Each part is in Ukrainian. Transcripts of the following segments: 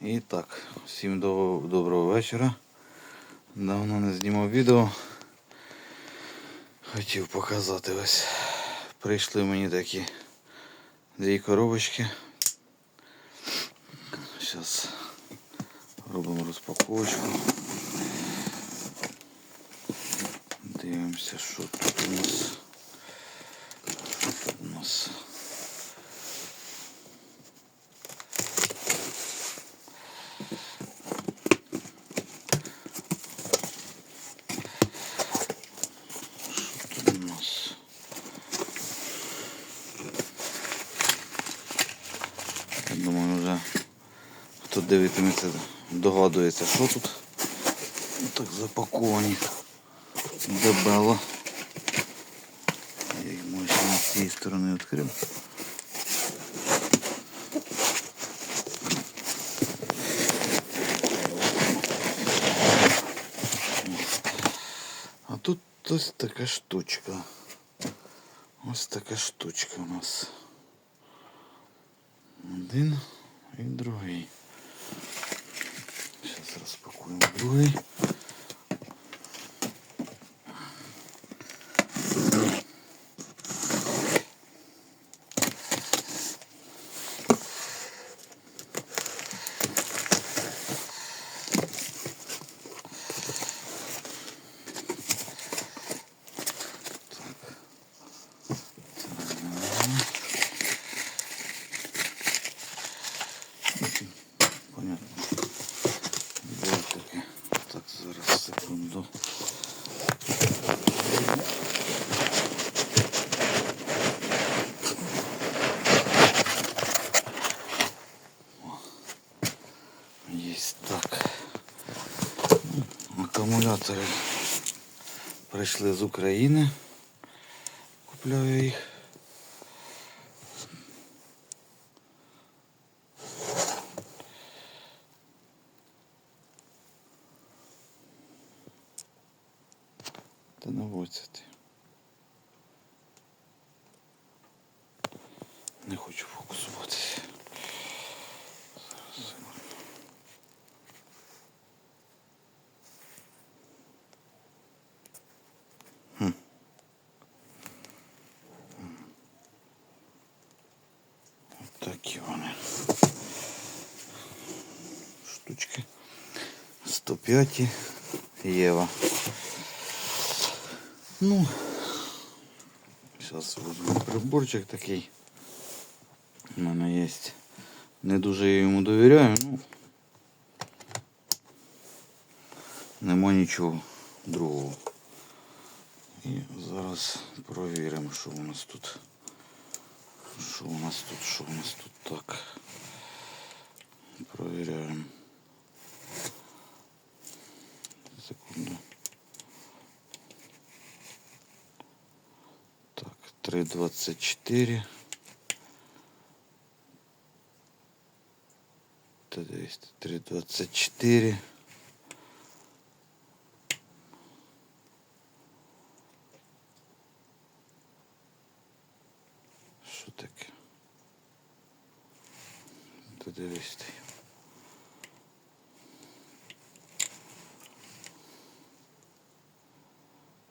І так, всім до- доброго вечора. Давно не знімав відео. Хотів показати ось. Прийшли мені такі дві коробочки. Зараз робимо розпаковочку. Дивимося, що тут у нас. У нас. Думаю, вже хто дивитиметься, догадується, що тут. Так запаковані дебело. Я їх ще з цієї сторони відкрив. А тут ось така штучка. Ось така штучка у нас. Один і другий. Зараз розпакуємо другий. Понятно. Болтики. Так, зараз секунду. Есть так. Акумулятори прийшли з України. Купляю їх. Та наводься ти. Не хочу фокусуватися. Такі вони. Штучки. 105 єва. Ну, зараз візьму приборчик такий. У мене є. Не дуже я йому довіряю, ну нема нічого другого. І зараз провіримо, що у нас тут. Що у нас тут, що у нас тут так. Провіряємо. Секунду. Так, 3.24. Та десь 3.24. Що таке? Та дивись ти.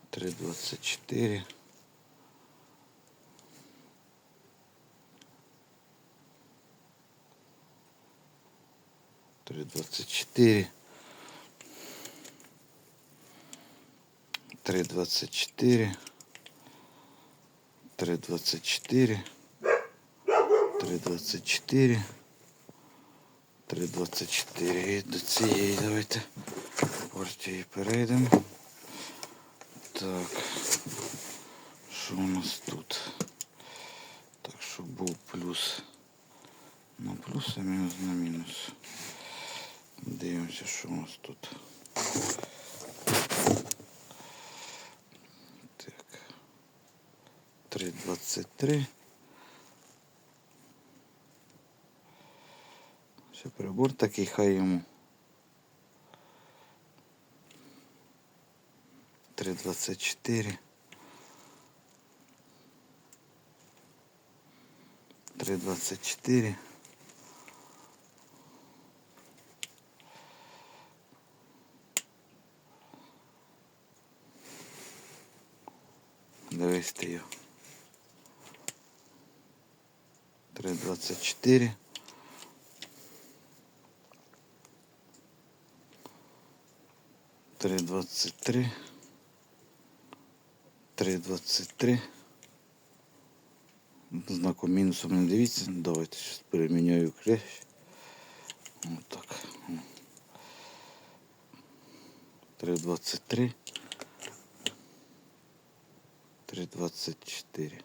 Три двадцать четыре. 3,24. 3,24. 3,24. 3,24. 3,24. І до цієї давайте партії перейдемо. Так, що у нас тут? Так що був плюс Дивимося, що у нас тут. Так. 3,23. Ще прибор такий хай йому. 3,24. 3,24. Вивести його. 3,24. Три двадцать три. Три двадцять три. Знаком мінусом не дивіться. Давайте зараз переміняю клещ. Отак. Три двадцять три. Три двадцять чотири.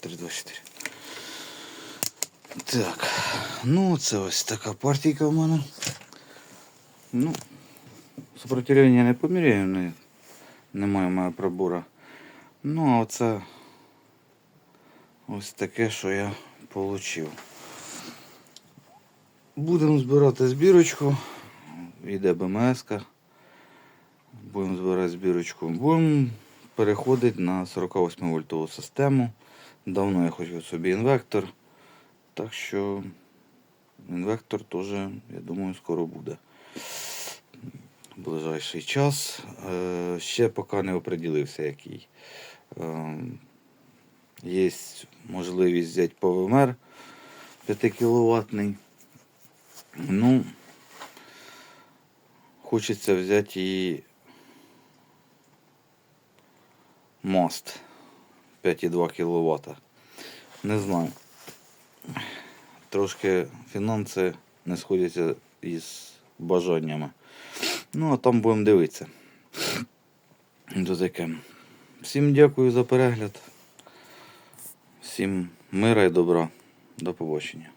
Три двадцять чотири. Так, ну це ось така партійка в мене. Ну, сопротивлення не поміряю, не, немає моєго пробора. Ну, а оце ось таке, що я отримав. Будемо збирати збірочку. Йде БМС. Будемо збирати збірочку. Будемо переходити на 48 вольтову систему. Давно я хотів собі інвектор. Так що інвектор теж, я думаю, скоро буде. В ближайший час. Е, Ще поки не оприділився який. Е, Є можливість взяти ПВМР 5 кВт. Ну, хочеться взяти і мост 5,2 кВт. Не знаю. Трошки фінанси не сходяться із бажаннями. Ну, а там будемо дивитися. До таке. Всім дякую за перегляд. Всім мира і добра. До побачення.